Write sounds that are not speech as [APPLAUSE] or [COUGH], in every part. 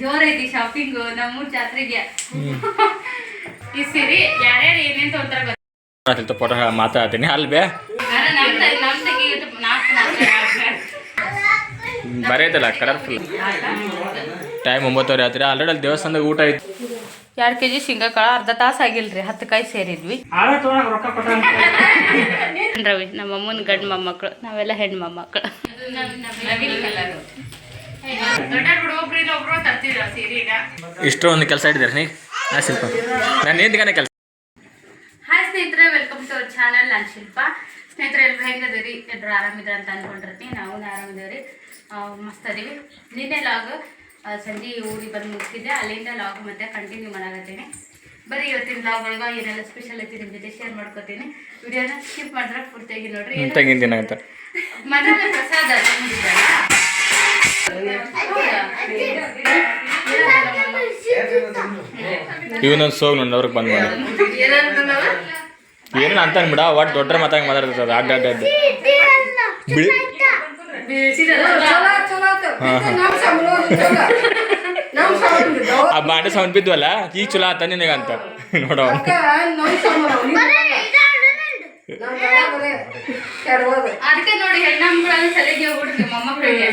ಜೋರ್ ಐತಿ ಶಾಪಿಂಗ್ ನಮ್ಮೂರ್ ಜಾತ್ರೆಗೆ. ಈ ಸೀರೆ ಯಾರ್ಯಾರು ಏನೇನ್ ತೊಗೊಂತಾರ ಫೋಟೋ ಮಾತಾಡ್ತೀನಿ. ಅಲ್ಲಿ ಬೇ. ನಮ್ ನಮ್ ತೆಗಿ ನಾಲ್ಕು ಬರೀತಲ್ಲ ಕಲರ್ಫುಲ್ ಟೈಮ್ ಒಂಬತ್ತುವರೆ ಆತ್ರಿ. ಆಲ್ರೆಡಿ ಅಲ್ಲಿ ದೇವಸ್ಥಾನದಾಗ ಊಟ ಐತಿ ಎರಡು ಕೆ ಜಿ ಶೇಂಗಾ ಕಾಳ ಅರ್ಧ ತಾಸು ಆಗಿಲ್ರಿ ಹತ್ತು ಕಾಯಿ ಸೇರಿದ್ವಿ. ರವಿ ನಮ್ಮ ಅಮ್ಮನ ಗಂಡು ಮೊಮ್ಮಕ್ಕಳು ನಾವೆಲ್ಲ ಹೆಣ್ಣು ಮೊಮ್ಮಕ್ಕಳು ಇಷ್ಟು ಒಂದು ಕೆಲಸ ಇಟ್ಟಿದ್ದಾರೆ ನೀ ನಾ ಶಿಲ್ಪ. ನಾನು ಏನ್ಗಾನೆ ಕೆಲಸ? ಹಾಯ್ ಸ್ನೇಹಿತರೆ ವೆಲ್ಕಮ್ ಟು ಅವರ್ ಚಾನಲ್ ನಾನು ಶಿಲ್ಪ. ಸ್ನೇಹಿತರೆ ಎಲ್ರು ಹೆಂಗದಿರಿ ಎಲ್ಲರೂ ಆರಾಮಿದ್ರ ಅಂತ ಅನ್ಕೊಂಡಿರ್ತೀನಿ. ನಾವು ಆರಾಮಿದ್ದೀವ್ರಿ. ಮಸ್ತ್ ಅದೀವಿ. ನಿನ್ನೆ ಲಾಗ್ ಸಂಜೆ ಊರಿಗೆ ಬಂದು ಮುಗಿಸಿದ್ದೆ. ಅಲ್ಲಿಂದ ಲಾಗ್ ಮತ್ತೆ ಕಂಟಿನ್ಯೂ ಮಾಡಾಕತ್ತೀನಿ. ಬರೀ ಇವತ್ತಿನ ಲಾಗ್ ಒಳಗೆ ಏನೆಲ್ಲ ಸ್ಪೆಷಲ್ ಐತಿ ನಿಮ್ಮ ಜೊತೆ ಶೇರ್ ಮಾಡ್ಕೋತೀನಿ. ವಿಡಿಯೋನ ಸ್ಕಿಪ್ ಮಾಡಿದ್ರೆ ಪೂರ್ತಿಯಾಗಿ ನೋಡ್ರಿ. ಮನೆಯಲ್ಲ ಪ್ರಸಾದ? ಇವನೊಂದು ಸೋಗ್ ನೋಡಿ ಅವ್ರಿಗೆ ಬಂದ್ ಮಾಡಿ ಏನು ಅಂತ ಬಿಡ ಒಟ್ಟು ದೊಡ್ಡ ಮಾತಾಗ ಮಾತಾಡ್ತದ ಅಡ್ಡ ಅಡ್ಡ ಅಡ್ಡ ಬಿಳಿ ಆ ಬಾಂಡೆ ಸೌಂಡ್ ಬಿದ್ವಲ್ಲ ಈಗ ಚಲೋ ಆತ ನಿನಗಂತ. ನೋಡೋ. ಅದಕ್ಕೆ ನೋಡಿ ಹೆಣ್ಣಮ್ಮಗಳನ್ನ ಸಲಿಗೆ ಹೋಗ್ಬಿಡ್ರಿ ನಿಮ್ಮ ಮೊಮ್ಮಕ್ಕಳಿಗೆ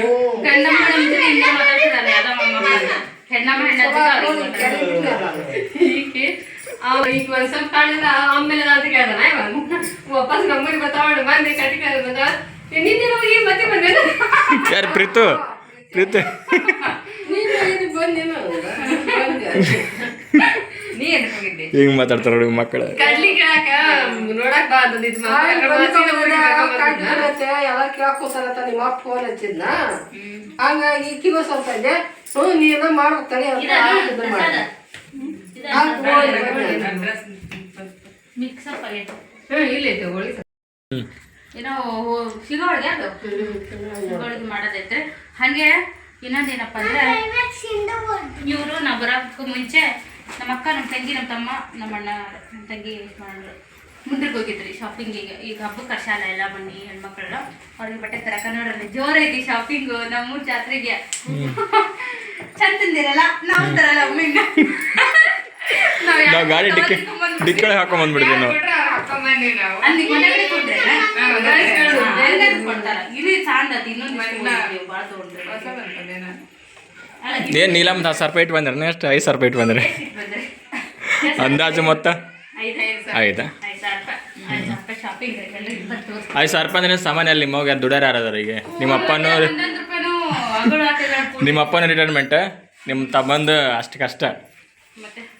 ಗಂಡಮ್ಮಗಳ ಹಿಂಗೆ ಮಾತಾಡ್ತಿದ್ದಾನೆ ಯಾವ್ದೋ ಮೊಮ್ಮಗಳು. ಹೆಣ್ಣಮ್ಮ ಈಗ ಒಂದ್ ಸ್ವಲ್ಪ ಕಾಣಿಲ್ಲ ಆಮೇಲೆ ಅಂತ ಕೇಳ್ದಾನ ವಾಪಸ್ ನಮ್ಮೂರಿಗೆ ಬರ್ತಾವಳು ಬಂದೆ ಕಟ್ಟಿ ಬಂದ. ನಿನ್ನೆ ಹೋಗಿ ಮತ್ತೆ ಬಂದೆ ಯಾರು ಪ್ರೀತು? ಪ್ರೀತು? [LAUGHS] ನೀನು ಬಂದೇನು? ಹೋಗಿದ್ದೆ ಹಿಂಗ್ ಮಾತಾಡ್ತಾರ ನೋಡಿ ಮಕ್ಕಳು? ಕಡ್ಲಿ ಕೇಳಾಕ ನೋಡಕ್ ಬಾ ಅಂದಿದ್ ಎಲ್ಲ ಕೇಳಕ್ ಕೂತಾರತ್ತ ನಿಮ್ಮ ಅಪ್ಪ ಫೋನ್ ಹಚ್ಚಿದ್ನ? ಹಂಗಾಗಿ ಕಿವ ಸ್ವಲ್ಪ ಇದ್ದೆ ಹ್ಞೂ ನೀನ ಮಾಡ್ಬೇಕು ಅಂತ ಇದು ಮಾಡ್ದೆ. ಹಂಗ್ ಹೋಗಿ ಬಂದೆ. ಮಿಕ್ಸ್ ಅಪ್ ಆಗೈತೆ ಹ್ಮ್ ಇಲ್ಲ ಐತೆ ಹೋಳಿ ಹ್ಮ್. ಏನೋ ಸಿಗೋಳಿಗೆ ಅದು? ಸಿಗೋಳಿಗೆ ಮಾಡೋದೈತೆ ಹಾಗೆ ಇನ್ನೊಂದೇನಪ್ಪ ಅಂದ್ರೆ ಇವರು ನಾ ಬರೋಕ್ಕೂ ಮುಂಚೆ ನಮ್ಮ ಅಕ್ಕ ನಮ್ಮ ತಂಗಿ ನಮ್ಮ ತಮ್ಮ ನಮ್ಮ ಅಣ್ಣ ನಮ್ಮ ತಂಗಿ ಮಾಡಿದ್ರು ಮುಂದಕ್ಕೆ ಹೋಗಿದ್ರಿ ಶಾಪಿಂಗಿಗೆ ಈಗ. ಹಬ್ಬಕ್ಕೆ ಕಷಾಲ ಎಲ್ಲ ಬನ್ನಿ ಹೆಣ್ಮಕ್ಳೆಲ್ಲ. ಅವ್ರಿಗೆ ಬಟ್ಟೆ ತರಕ ನೋಡ್ರಿ ಜೋರೈತಿ ಐತಿ ಶಾಪಿಂಗ್ ನಮ್ಮೂರ್ ಜಾತ್ರೆಗೆ. ಚಂದಂದಿರಲ್ಲ ನಾವು ತರಲ್ಲ ಒಮ್ಮೆ ನಾವು ಗಾಡಿ ಡಿಕ್ಕಿ ಡಿಕ್ಕಿ ಹಾಕೊಂಡ್ ಬಂದ್ಬಿಡ್ತೀವಿ ನಾವು. ಅಲ್ಲಿ ಮನೆಗಡೆ ಕೊಟ್ರೆ ಕೊಡ್ತಾರೆ. ಇದು ಚಂದ ಇನ್ನೊಂದು ಬಾಳ ತಗೊಂಡ್ರೆ. ಏನ್ ನೀಲಮ್ ಹತ್ತು ಸಾವಿರ ಇಟ್ಟು ಬಂದ್ರೆ. ನೆಕ್ಸ್ಟ್ ಐದು ಸಾವಿರ ರೂಪಾಯಿ ಇಟ್ಟು ಬಂದ್ರೆ. ಅಂದಾಜು ಮೊತ್ತ? ಆಯ್ತಾ ಐದು ಸಾವಿರ ರೂಪಾಯಿ ಅಂದ್ರೆ ಸಾಮಾನ್ಯ ಅಲ್ಲಿ ನಿಮ್ಮ ಹೋಗಿ ದುಡ್ಯಾರ ಯಾರದಾರ ನಿಮ್ಮ ಅಪ್ಪನೂ ನಿಮ್ಮ ಅಪ್ಪನ ರಿಟೈರ್ಮೆಂಟ್ ನಿಮ್ಮ ತಮ್ಮಂದು ಅಷ್ಟು ಕಷ್ಟ.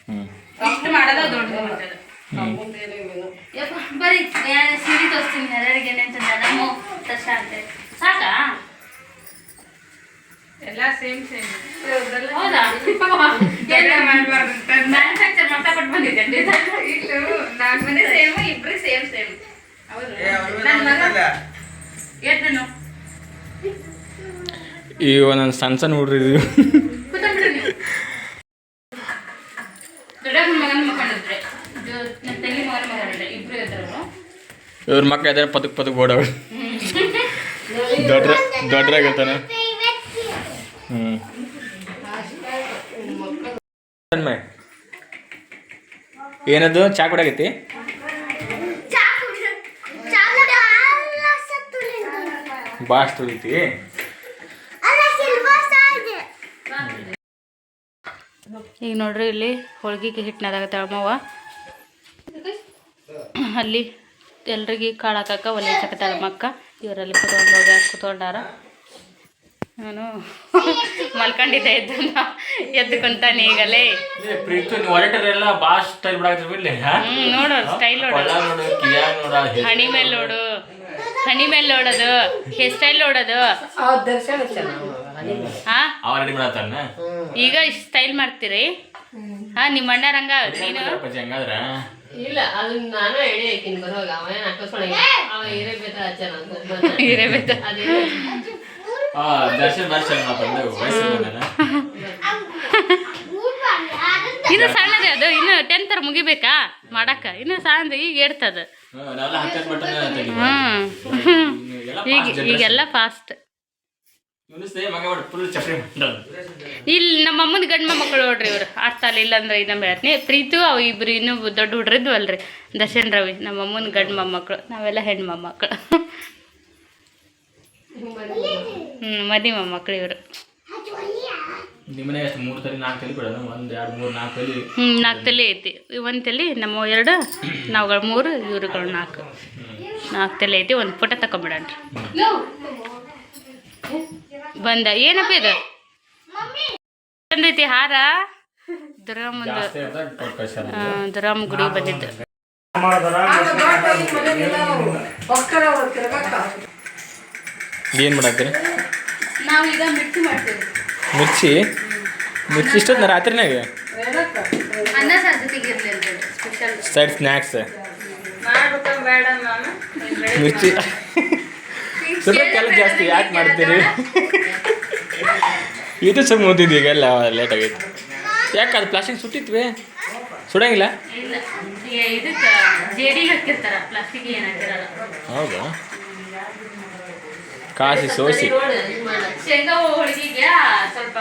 ಹ್ಞೂ ಬರೀ ಸೀರೆ ತೋರಿಸ್ತೀನಿ ಸಾಕಾ? ಎಲ್ಲ ಸೇಮ್ ಮ್ಯಾನುಫ್ಯಾಕ್ಚರ್ ಮಾಡ್ತಾ ಕೊಟ್ಟು ಬಂದಿದ್ದೆ. ನಾಲ್ಕು ಇಬ್ರು ಈಗ ಸಣ್ಣ ಸಣ್ಣ ಹುಡ್ರಿ ಇದು ಇವ್ರ ಮಕ್ಕಳ ಇದ್ದಾರೆ ಪದಕ್ ಪದಕ್ ಓಡವ್ ದೊಡ್ಡ ದೊಡ್ಡರಾಗಿರ್ತಾನೆ ಹ್ಞೂ ಏನದು? ಚಾ ಕುಡಾಗೈತಿ ಬಾಸ್ ತುಳಿತಿ ಈಗ ನೋಡ್ರಿ ಇಲ್ಲಿ ಹೋಳ್ಗಿಗೆ ಹಿಟ್ಟಿನದಾಗ ತಳಮವ ಅಲ್ಲಿ ಎಲ್ರಿಗೆ ಕಾಳು ಹಾಕಕ್ಕ ಒಲೆ ಹಚ್ಚಕತ್ತಾಳ ಮಕ್ಕ ಇವರಲ್ಲಿ ಕುತ್ಕೊಂಡು ಹೋಗಿ ಕುತ್ಕೊಂಡಾರ. ನಾನು ಮಲ್ಕೊಂಡಿದ್ದೆ ಎದ್ದು ಎದ್ದು ಕುಂತಾನೆ ಈಗಲೇ ಪ್ರೀತು ನೀವು ಹೊರಟರೆ ಎಲ್ಲ ಬಾಸ್ ಸ್ಟೈಲ್ ಬಿಡಾಕತ್ರಿ ಬಿಡ್ಲಿ ಹ್ಞೂ ನೋಡು ಸ್ಟೈಲ್ ನೋಡು. ನೋಡು ಕಿವ್ಯಾಗ ನೋಡು ಹಣಿ ಮೇಲೆ ನೋಡು. ಹಣಿ ಮೇಲೆ ನೋಡೋದು ಹೇರ್ ಸ್ಟೈಲ್ ನೋಡೋದು. ಆ ದರ್ಶನ ಚೆನ್ನಾಗಿ ಹಾ? ಅವ ರೆಡಿ ಮಾಡತ್ತಾನ? ಈಗ ಇಷ್ಟು ಸ್ಟೈಲ್ ಮಾಡ್ತೀರಿ? ಹಾ ನಿಮ್ಮ ಅಣ್ಣರಂಗ ನೀನು? ಪಜ್ಜಿ ಇಲ್ಲ ಅದು ನಾನು ಹೇಳಿ ಹಾಕಿನಿ ಬರುವಾಗ ಅವ ಏನು ಹಾಕಿಸ್ಕೊಂಡ ಅವ ಹಿರೇಬೇತ ಹಚ್ಚಾನ ಹಿರೇಬೇತ ಅದೇ ಇನ್ನು ಸಣ್ಣದೇ ಅದು ಇನ್ನು ಟೆಂತ್ ಮುಗಿಬೇಕಾ? ಮಾಡಕ್ಕ. ಇನ್ನು ಸಣ್ಣದು ಈಗ ಎಲ್ಲ ಈಗ. ಈಗೆಲ್ಲ ಫಾಸ್ಟ್ ಇಲ್ಲಿ ನಮ್ಮ ಅಮ್ಮನ ಗಂಡ ಮಕ್ಕಳು ನೋಡ್ರಿ ಇವ್ರು. ಆಡ್ತಾಲ ಇಲ್ಲ ಅಂದ್ರೆ ಇದನ್ನ ಹೇಳ್ತೀನಿ. ಪ್ರೀತು ಅವು ಇಬ್ರು ಇನ್ನೂ ದೊಡ್ಡ ಹುಡ್ರಿದ್ವಲ್ರಿ ದರ್ಶನ್ ರವಿ ನಮ್ಮ ಅಮ್ಮನ ಗಂಡ ಮೊಮ್ಮಕ್ಕಳು. ನಾವೆಲ್ಲ ಹೆಣ್ಣು ಮೊಮ್ಮಕ್ಕಳು. ಹ್ಞೂ ಮದಿ ಮಕ್ಳು ಇವರು ನಿಮ್ಮನೆ ಎಷ್ಟು ಮೂರು ತಲೆ ನಾಲ್ಕು ತಲೆ ಬಿಡೋಣ ಒಂದು ಎರಡು ಮೂರು ನಾಲ್ಕು ತಲೆ? ಹ್ಞೂ ನಾಲ್ಕು ತಲೆ ಐತಿ. ಒಂದು ತಲೆ ನಮ್ಮ ಎರಡು ನಾವುಗಳು ಮೂರು ಇವ್ರುಗಳು ನಾಲ್ಕು. ನಾಲ್ಕು ತಲೆ ಐತಿ ಒಂದು ಪುಟ ತಗೊಂಬಿಡಣ್ರಿ ಬಂದ ಏನಪ್ಪ ಇದು? ಬಂದೈತಿ ಹಾರ? ದುರ್ಗಮ್ಮಂದು ದುರಾಮ ಗುಡಿ ಬಂದಿದ್ದು. ಏನ್ ನಾವು ಈಗ ಮಿರ್ಚಿ ಮಾಡ್ತೀವಿ. ಮಿರ್ಚಿ? ಮಿರ್ಚಿ ಇಷ್ಟೊತ್ತು ರಾತ್ರಿನಾಗ? ಏನಕ್ಕ ಅನ್ನ ಸಾರ್ ಜೊತೆಗೆ ಇರಲಿಲ್ಲ ಸ್ಪೆಷಲ್ ಸೈಡ್ ಸ್ನ್ಯಾಕ್ಸ್ ಮಾಡ್ಬೇಕು ಬೇಡ ಮಾಮ. ಮಿರ್ಚಿ. ಸ್ವಲ್ಪ ಜಾಸ್ತಿ ಯಾಕೆ ಮಾಡ್ತೀರಿ? ಇದು ಸ್ವಲ್ಪ ಮುದ್ದಿದ್ದು ಈಗ ಎಲ್ಲ ಲೇಟ್ ಆಗೈತೆ. ಯಾಕೆ ಅದು ಪ್ಲಾಸ್ಟಿಕ್ ಸುಟ್ಟಿತ್ವಿ? ಸುಡಂಗಿಲ್ಲ? ಹೌದಾ? ಕಾಸಿ ಸೋಸಿ. ಶೇಂಗಾ ಹೋಳಿಗೆಗೆ ಸ್ವಲ್ಪ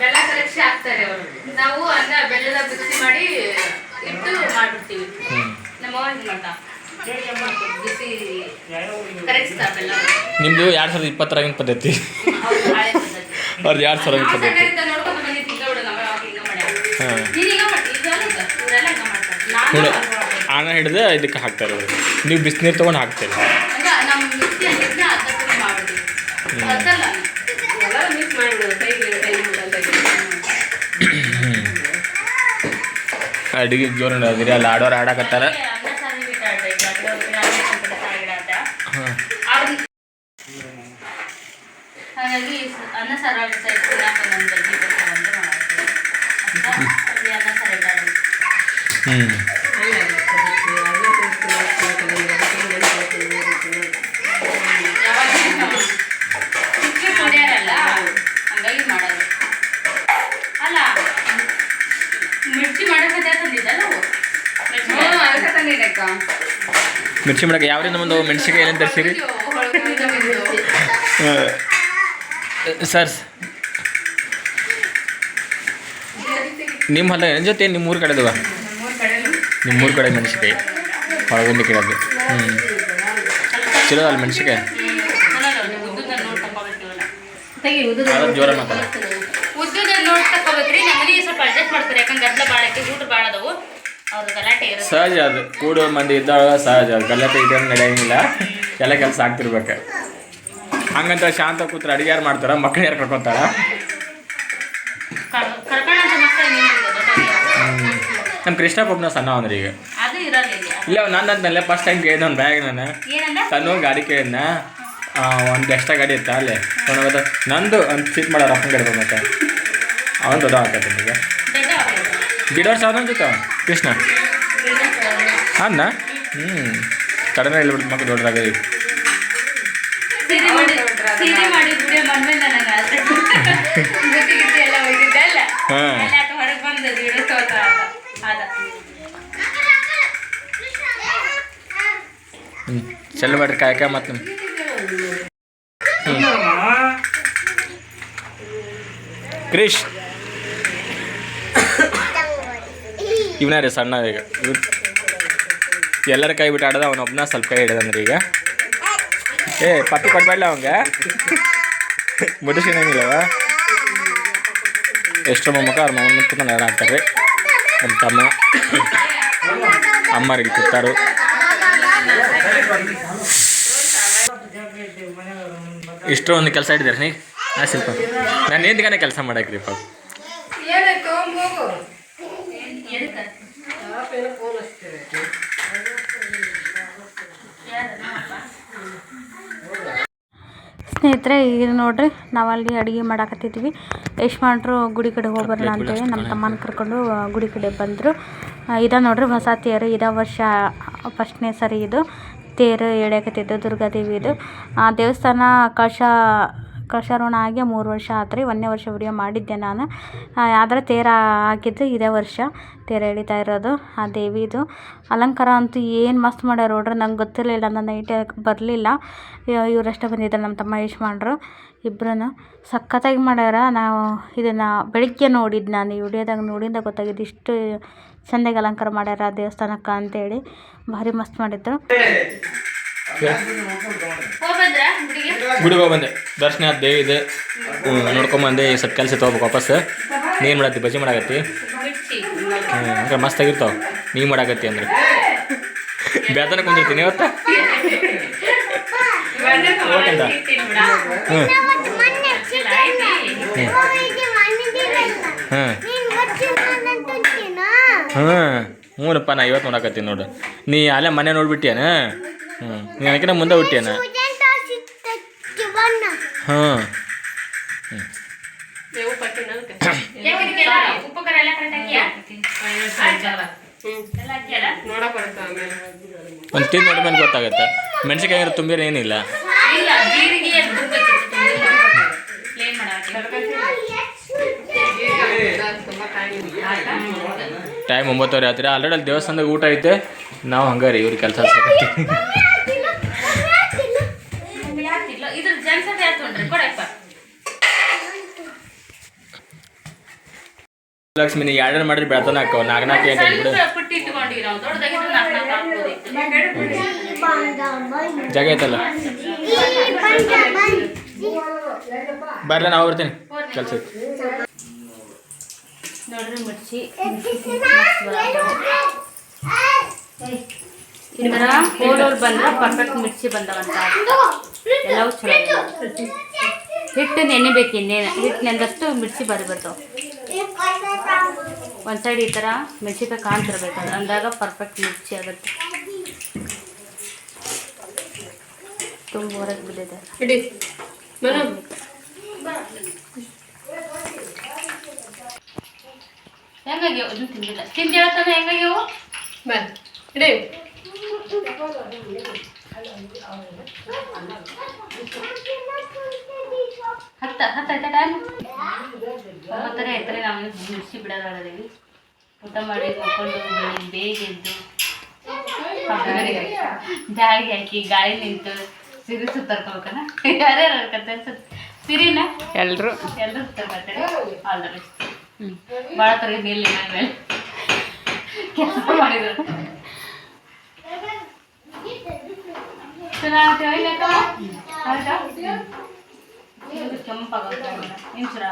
ಬೆಲ್ಲ ಕಲಕ್ಷಿ ಹಾಕ್ತಾರೆ ಅವರು. ನಾವು ಅನ್ನ ಬೆಲ್ಲದ ಮಿಕ್ಸಿ ಮಾಡಿ ಇಟ್ಟು ಮಾಡ್ಬಿಡ್ತೀವಿ. ನಮ್ಮ ಮಾಡ್ತಾ? ಬಿಸಿ ಬೆಲ್ಲ. ನಿಮ್ದು ಎರಡು ಸಾವಿರದ ಇಪ್ಪತ್ತರಾಗಿನ ಪದ್ಧತಿ. ಅವ್ರದ್ದು ಎರಡು ಸಾವಿರದ ಪದ್ಧತಿ. ಹಾಂ. ಆನ ಹಿಡಿದು ಇದಕ್ಕೆ ಹಾಕ್ತಾರೆ ಅವ್ರು. ನೀವು ಬಿಸಿನೀರು ತೊಗೊಂಡು ಹಾಕ್ತೀರಿ? ಅಡಿಗೆ ಜೋರು ನೋಡಿದ್ರಿ ಅಲ್ಲಿ ಆಡೋರು ಆಡಕತ್ತಾರ. ಮಿರ್ಚಿ ಯಾವ ಯಾವ್ರಿಂದ ನಮ್ಮದು ಮೆಣಸಿನ್ಕಾಯಿ ಏನೇನು ತರಿಸಿರಿ? ಸರ್. ನಿಮ್ಮ ಹೊಲ ಏನು ಜೊತೆ ನಿಮ್ಮ ಊರು ಕಡೆದವ ನಿಮ್ಮ ಊರು ಕಡೆ ಮೆಣಸಿಕಾಯಿ ಹೊರಗೊಂದು ಗಿಡದ್ದು ಹ್ಞೂ ಚಲೋ ಅಲ್ಲಿ ಮೆಣಸಿಕಾಯಿ ಜೋರ ಮಾತಾಡ. ಉದ್ದುದ ನೋಟ್ ತಗೋಬೇಕ್ರಿ ನಮ್ಮನೆ ಸ್ವಲ್ಪ ಅಡ್ಜಸ್ಟ್ ಮಾಡ್ತಾರೆ. ಯಾಕಂದ್ರೆ ಗದ್ದಲ ಭಾಳ ಐತಿ ಊಟ ಭಾಳ ಗಲಾಟೆ ಇರುತ್ತೆ ಸಹಜ ಅದು. ಕೂಡ ಮಂದಿ ಇದ್ದಾಗ ಸಹಜ ಅದು. ಗಲ್ಲತೆ ಇದೆ ನಡೆಯಂಗಿಲ್ಲ. ಎಲ್ಲ ಕೆಲಸ ಆಗ್ತಿರ್ಬೇಕು. ಹಂಗಂತ ಶಾಂತ ಕೂತ್ರ ಅಡಿಗೆ ಯಾರು ಮಾಡ್ತಾರ ಮಕ್ಕಳು ಯಾರು ಕರ್ಕೊತಾರ ಅಂತ ಮಕ್ಕಳು ನಮ್ಮ ಕೃಷ್ಣ ಪಬ್ನ ಸಣ್ಣ ಅವನ್ರಿ ಈಗ. ಅದು ಇಲ್ಲಿ. ನಾನು ಅಂತಲ್ಲ ಫಸ್ಟ್ ಟೈಮ್ ಕೇಳಿದ ಒಂದು ಬ್ಯಾಗ್ ನಾನು. ಏನಂದ? ಸಣ್ಣ ಗಾಡಿ ಕೇಳಿದ್ನ. ಒಂದು ಎಕ್ಸ್ಟ್ರಾ ಗಾಡಿ ಇತ್ತ ಅಲ್ಲೇ. ಒಂದು ನಂದು ಒಂದು ಚೀಟ್ ಮಾಡೋ ಅಪ್ಪನ ಗಾಡಿ ಮತ್ತೆ. ಅವನು ದೊಡ್ಡ ಆಗ್ತೈತೆ ಈಗ. ದೊಡ್ಡ. ಗಿಡ ಅವನ ಜೊತೆ ಕೃಷ್ಣ. ಅನ್ನ? ಹ್ಞೂ ಕಡಿಮೆ ಹೇಳ್ಬಿಟ್ಟು ಮಕ್ಕಳು ದೊಡ್ಡದಾಗಲಿ ಅಲ್ಲ? ಹಾ. ಹ್ಞೂ ಚಲೋ ಮಾಡ್ರಿ ಕಾಯಕ ಮತ್ತು ಹ್ಞೂ ಕ್ರಿಶ್. ಇವನ ರೀ ಸಣ್ಣ ಈಗ? ಎಲ್ಲರ ಕೈ ಬಿಟ್ಟು ಆಡೋದು ಅವನೊಬ್ಬನ ಸ್ವಲ್ಪ ಕೈ ಹಿಡಿದಂದ್ರೆ ಈಗ. ಏ, ಪಪ್ಪಿ ಕೊಡ್ಬೇಡ ಅವಂಗ. ಮುಟ್ಟಿಸಿದಂಗಿಲ್ಲವ ಎಷ್ಟೋ ಮೊಮ್ಮಕ್ಕ ಅವ್ರ ಮಮ್ಮನ ಕುತ್ಕೊಂಡು ಆಡ್ತಾರೆ ನಮ್ಮ ತಮ್ಮ. ಅಮ್ಮರಿಗೆ ಕೂತಾರು. ಇಷ್ಟೋ ಒಂದು ಕೆಲಸ ಇಟ್ಟಿದ್ದೀರಿ ನೀ? ಆ, ಶಿಲ್ಪ. ನಾನು ಏನ್ಗಾನೆ ಕೆಲಸ ಮಾಡಕ್ರಿ, ಪಾಪ ಹೋಗು ಎದಕ್ಕೆ ಯಾಪೇನೋ ಫೋನ್ ಹಚ್ತೀರಿ ಸ್ನೇಹಿತರೆ ಈಗ ನೋಡ್ರಿ ನಾವು ಅಲ್ಲಿ ಅಡುಗೆ ಮಾಡಾಕತ್ತಿದ್ವಿ. ಯಶ್ಮಾನ್ರು ಗುಡಿ ಕಡೆ ಹೋಗ್ಬರೋಣ ಅಂತೇಳಿ ನಮ್ಮ ತಮ್ಮನ ಕರ್ಕೊಂಡು ಗುಡಿ ಕಡೆ ಬಂದರು. ಇದ ನೋಡ್ರಿ ಹೊಸ ತೇರು. ಇದ ವರ್ಷ ಫಸ್ಟ್ನೇ ಸರಿ ಇದು. ತೇರು ಎಳೆಯಕತ್ತಿದ್ದು ದುರ್ಗಾದೇವಿದು ಆ ದೇವಸ್ಥಾನ ಕಳಶ ಕಳಶಾರೋಹಣ ಆಗಿ ಮೂರು ವರ್ಷ ಆತು ರೀ ಒಂದನೇ ವರ್ಷ ವಿಡಿಯೋ ಮಾಡಿದ್ದೆ ನಾನು. ಆದರೆ ತೇರ ಹಾಕಿದ್ದು ಇದೇ ವರ್ಷ, ತೇರ ಎಳಿತಾ ಇರೋದು, ಆ ದೇವಿದು. ಅಲಂಕಾರ ಅಂತೂ ಏನು ಮಸ್ತ್ ಮಾಡ್ಯಾರ ನೋಡ್ರಿ, ನಂಗೆ ಗೊತ್ತಿರಲಿಲ್ಲ ನಾನು ನೈಟ್ ಬರಲಿಲ್ಲ. ಇವರಷ್ಟೇ ಬಂದಿದ್ದಾರೆ ನಮ್ಮ ತಮ್ಮ ಯಶ್ಮಾನ್ರು ಇಬ್ಬರೂ ಸಖತ್ತಾಗಿ ಮಾಡ್ಯಾರ, ನಾವು ಇದನ್ನು ಬೆಳಿಗ್ಗೆ ನೋಡಿದ್ದು ನಾನು, ಈ ವಿಡಿಯೋದಾಗ ನೋಡಿಂದ ಗೊತ್ತಾಗಿದ್ದು ಇಷ್ಟು ಚೆಂದಾಗಿ ಅಲಂಕಾರ ಮಾಡ್ಯಾರ ಆ ದೇವಸ್ಥಾನಕ್ಕೆ ಅಂತೇಳಿ, ಭಾರಿ ಮಸ್ತ್ ಮಾಡಿದ್ರು. ಗುಡಿಗೆ ಹೋಗ್ಬಂದೆ ದರ್ಶನ, ದೇವಿ ಇದೆ. ನೋಡ್ಕೊಂಬಂದೆ ಈ ಸ್ವಲ್ಪ ಕೆಲಸ ತೊಗೋಬೇಕು ವಾಪಸ್. ನೀನು ಮಾಡತ್ತಿ, ಬಜ್ಜಿ ಮಾಡಾಕತ್ತಿ? ಹ್ಞೂ ಅಂದ್ರೆ ಮಸ್ತ್ ಆಗಿರ್ತಾವ. ನೀ ಮಾಡಾಕತ್ತಿ ಅಂದ್ರೆ. ಬೇತನ ಕುಂದಿರ್ತೀನಿ ಇವತ್ತು? ಹ್ಞೂ ಹ್ಞೂ ಹ್ಞೂ ಹ್ಞೂನಪ್ಪ ನಾ ಇವತ್ತು ನೋಡಾಕತ್ತೀನಿ ನೋಡು. ನೀ ಅಲ್ಲೇ ಮನೆ ನೋಡ್ಬಿಟ್ಟಿಯಾನ? ಹ್ಞೂ ನೀನು ಅದಕ್ಕಿಂತ ಮುಂದೆ ಬಿಟ್ಟಿಯನ ಹ್ಞೂ ನೀವು ಪಟ್ಟಿನ ಅದಕ್ಕೆ. ಯಾಕಂದ್ರೆ ಉಪ್ಪು ಖಾರ ಎಲ್ಲ ಕರೆಕ್ಟ್ ಹಾಕಿಯಾ ಹ್ಮ್. ಎಲ್ಲ ಹಾಕಿಯಲ್ಲ ನೋಡಕ್ ಬರುತ್ತೆ ಆಮೇಲೆ. ಒಂದು ತಿಂದು ನೋಡಿ ಮೇಲೆ ಗೊತ್ತಾಗುತ್ತೆ. ಮೆಣಸಿನ್ಕಾಯಿ ತುಂಬಿರ ಏನಿಲ್ಲ. ಟೈಮ್ ಒಂಬತ್ತುವರೆ ಆತ್ರಿ. ಆಲ್ರೆಡಿ ಅಲ್ಲಿ ದೇವಸ್ಥಾನದಾಗ ಊಟ ಐತೆ. ನಾವು ಹಂಗಾರಿ ರೀ ಇವ್ರಿಗೆ ಕೆಲಸ ಹಚ್ಬೇಕತ್ತಿ ಯಾಕಿಲ್ಲ ಇದ್ರ ಜನ್ಸದ್ ಯಾಕೆ ತೊಗೊಂಡ್ರಿ ಕೊಡಪ್ಪ ಲಕ್ಷ್ಮಿ ಎರಡು ಮಾಡಿದ್ರೆ ಬೆಳತನ ಹಾಕೋ. ನಾಲ್ಕು ನಾಲ್ಕು ಎಂಟು ಬಿಡು. ಜಾಗ ಐತಲ್ಲ? ಬರ್ಲ, ನಾವು ಬರ್ತೀನಿ. ಕೆಲಸ ಬಂದ್ರೆ ಪರ್ಫೆಕ್ಟ್ ಮಿರ್ಚಿ ಬಂದವಂತ ಎಲ್ಲವೂ ಚಲೋ. ಹಿಟ್ಟು ನೆನೆಬೇಕು ಇನ್ನೇನು. ಹಿಟ್ಟು ನೆಂದಷ್ಟು ಮಿರ್ಚಿ ಬರಿ ಬರ್ತಾವೆ ಒಂದು ಸೈಡ್ ಈ ಥರ ಮೆಣಸಿನ್ಕಾಯಿ ಕಾಣ್ತಿರ್ಬೇಕು ಅದು ಅಂದಾಗ ಪರ್ಫೆಕ್ಟ್ ಮಿರ್ಚಿ ಆಗುತ್ತೆ. ತುಂಬ ಹೊರಗೆ ಬಿದ್ದಿದೆ. ಇಡಿ. ಮನು. ಹೆಂಗಾಗ್ಯಾವ? ಅದನ್ನು ತಿಂದಿಲ್ಲ. ತಿಂದು ಹೇಳತ್ತಾನೆ ಹೆಂಗಾಗ್ಯಾವು? ಬಾ. ಇಡಿ. ಹತ್ತ ಹತ್ತ ಆಯ್ತಾ ಟೈಮ್ ಒಂಬತ್ತರೆ ಆಯ್ತಾರೆ ನಾವು ಮುಗಿಸಿ ಬಿಡೋದಾಗದೀವಿ ಊಟ ಮಾಡಿ ಮಕ್ಕಳು ಬೆಳಿಗ್ಗೆ ಬೇಗ ಎದ್ದು ಗಾಳಿಗೆ ಹಾಕಿ ಗಾಳಿ ನಿಂತು ಸಿರಿ ಸುತ್ತರ್ಕೋಬೇಕನ ಯಾರ್ಯಾರು ಸುತ್ತ ಸಿರಿನ? ಎಲ್ಲರೂ ಎಲ್ಲರೂ ಸುತ್ತರ್ಕೋತಾರೆ ಆಲ್ ದ ಬೆಸ್ಟ್ ಭಾಳ ತರ ನಿಲ್ಲಿ ನನ್ನ ಮೇಲೆ? ಕೆಲಸ ಮಾಡಿದ್ರು ಚೆನ್ನಾಗಿ ಹೌದಾ ಇದು ಕೆಂಪಾಗುತ್ತೆ ಇಂಚರ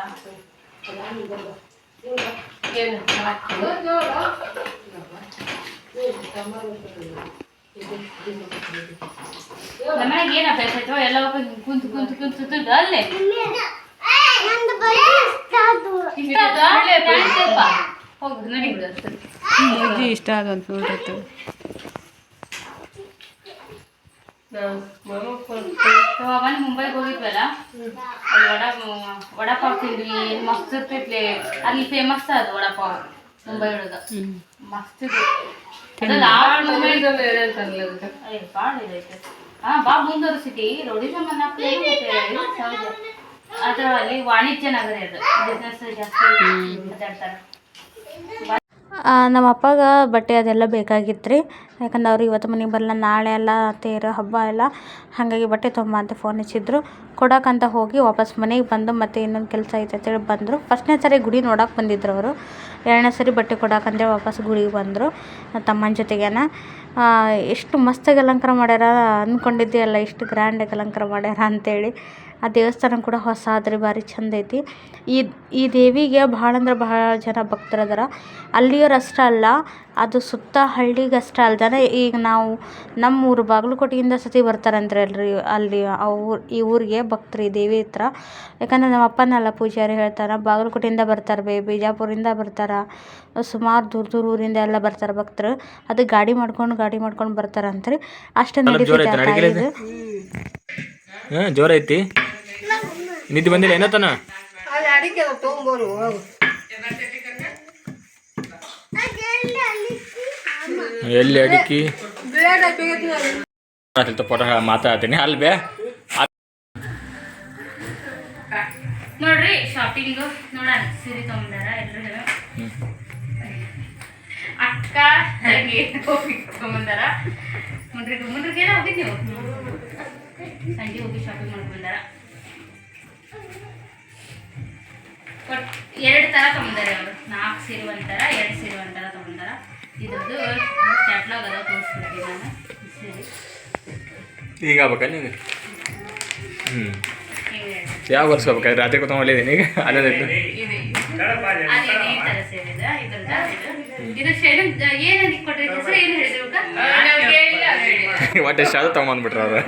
ಏನು? ನಮ್ಮನೆಗೆ ಏನು ಅಭ್ಯಾಸ ಆಯ್ತು? ಎಲ್ಲ ಕುಂತು ಕುಂತು ಕುಂತು ಕುಂತು ಅಲ್ಲೇ. ಇಷ್ಟ ಆಯ್ತು ಇಷ್ಟ ನಡಿ ಬಿಡು ಇಷ್ಟ ಆದಂತ ನೋಡ್ರಿ ನಾವು ಮೊನ್ನೆ ಮುಂಬೈಗೆ ಹೋಗಿದ್ವಲ್ಲ? ಅಲ್ಲಿ ವಡಾ ವಡಾಪಾವ್ ತಿಂದ್ವಿ ಮಸ್ತ್ ಇರ್ತೈತ್ಲಿ ಅಲ್ಲಿ ಫೇಮಸ್ ಅದು ವಡಾಪಾವ್ ಮುಂಬೈ ಒಳಗ ಮಸ್ತ್ ಇದೆ ಭಾಳ ಇದೈತೆ ಹಾ ಭಾಳ ಮುಂದುವರಿಸಿಟಿ ರೌಡಿಸಮ್ ಅನ್ನಕ್ಕೆ ಸಹಜ ಅದು ಅಲ್ಲಿ ವಾಣಿಜ್ಯ ನಗರ ಅದು ಬಿಸ್ನೆಸ್ ಜಾಸ್ತಿ ಮಾತಾಡ್ತಾರೆ. ನಮ್ಮ ಅಪ್ಪಗ ಬಟ್ಟೆ ಅದೆಲ್ಲ ಬೇಕಾಗಿತ್ತು ರೀ ಯಾಕಂದ್ರೆ ಅವ್ರು ಇವತ್ತು ಮನೆಗೆ ಬರಲ್ಲ ನಾಳೆ ಎಲ್ಲ ತೇರು ಹಬ್ಬ ಎಲ್ಲ. ಹಾಗಾಗಿ ಬಟ್ಟೆ ತೊಗೊಂಬಾ ಅಂತ ಫೋನ್ ಹಚ್ಚಿದ್ರು. ಕೊಡಕ್ಕಂತ ಹೋಗಿ ವಾಪಸ್ ಮನೆಗೆ ಬಂದು ಮತ್ತೆ ಇನ್ನೊಂದು ಕೆಲಸ ಐತೆ ಅಂತೇಳಿ ಬಂದರು. ಫಸ್ಟ್ನೇ ಸರಿ ಗುಡಿ ನೋಡಕ್ಕೆ ಬಂದಿದ್ರು ಅವರು. ಎರಡನೇ ಸರಿ ಬಟ್ಟೆ ಕೊಡಕ್ಕಂತೇಳಿ ವಾಪಸ್ ಗುಡಿಗೆ ಬಂದರು, ತಮ್ಮನ ಜೊತೆಗೇನ. ಎಷ್ಟು ಮಸ್ತಾಗಿ ಅಲಂಕಾರ ಮಾಡ್ಯಾರ ಅಂದ್ಕೊಂಡಿದ್ದೆ ಅಲ್ಲ ಇಷ್ಟು ಗ್ರ್ಯಾಂಡಾಗಿ ಅಲಂಕಾರ ಮಾಡ್ಯಾರ ಅಂತೇಳಿ ಆ ದೇವಸ್ಥಾನ ಕೂಡ ಹೊಸ ಆದ್ರೆ ಭಾರಿ ಚಂದ ಐತಿ. ಈ ಈ ದೇವಿಗೆ ಭಾಳ ಅಂದ್ರೆ ಭಾಳ ಜನ ಭಕ್ತರು ಅದಾರ. ಅಲ್ಲಿಯವ್ರು ಅಷ್ಟೇ ಅಲ್ಲ ಅದು ಸುತ್ತ ಹಳ್ಳಿಗೆ ಅಷ್ಟೇ ಅಲ್ದೇ. ಈಗ ನಾವು ನಮ್ಮ ಊರು ಬಾಗಲಕೋಟೆಯಿಂದ ಸತಿ ಬರ್ತಾರಂದ್ರೆ ಅಲ್ರಿ ಅಲ್ಲಿ ಆ ಊರು ಈ ಊರಿಗೆ ಭಕ್ತರು ಈ ದೇವಿ ಹತ್ರ ಯಾಕಂದ್ರೆ ನಮ್ಮ ಅಪ್ಪನೆಲ್ಲ ಪೂಜಾರಿ ಹೇಳ್ತಾರೆ ಬಾಗಲಕೋಟೆಯಿಂದ ಬರ್ತಾರೆ ಬೇ ಬಿಜಾಪುರಿಂದ ಬರ್ತಾರೆ ಸುಮಾರು ದೂರ ದೂರ ಊರಿಂದ ಎಲ್ಲ ಬರ್ತಾರೆ ಭಕ್ತರು. ಅದು ಗಾಡಿ ಮಾಡ್ಕೊಂಡು ಗಾಡಿ ಮಾಡ್ಕೊಂಡು ಬರ್ತಾರಂತ್ರಿ ಅಷ್ಟು ನಡೀತೈತೆ ಆ ತಾಯಿದು ಹಾಂ ಐತಿ. ನಿದ್ದೆ ಬಂದಿಲ್ಲ ಏನತ್ತನ ಅಲ್ಲಿ ಅಡಿಕೆ ತೊಗೊಂಬೋರು ಹೋಗು. ಎಲ್ಲಿ ಅಡಿಕೆ? ಫೋಟೋ ಮಾತಾಡ್ತೀನಿ ಅಲ್ಲಿ ಬೇ. ಶಾಪಿಂಗ್ ನೋಡೋಣ ಸೀರೆ ತಗೊಂಡಾರ ಎಲ್ಲರೂ ಅಕ್ಕ ತಗೊಂಬಂದಾರ. ಮುಂದ್ರಿಗೆ ಮುಂದ್ರಿಗೆ ಹೋಗಿದ್ ನೀವು ಸಂಜೆ ಹೋಗಿ ಶಾಪಿಂಗ್ ಮಾಡ್ಕೊಂಡಾರ ಎರಡು ಥರ ತೊಗೊಂಡಾರೆ ಅವರು. ನಾಲ್ಕು ಸೀರೆ ಒಂಥರ ಎರಡು ಸೀರೆ ಒಂಥರ ತೊಗೊಂಡಾರ ಇದ್ರದ್ದು ಕ್ಯಾಟ್ಲಾಗ್ ಅದ ತೋರಿಸ್ಬಿಡ್ತೀನಿ ನಾನು. ಸೀರೆ. ಈಗ ಆಗ್ಬೇಕಾ ನೀವು ಹ್ಞೂ ಯಾವ ವರ್ಷ ರಾತ್ರಿ ಕೂತ್ಕೊಂಡು ಒಳ್ಳೆಯದೇನು ಈಗ? ಅದೇ ಒಟ್ಟು ಅವ್ರು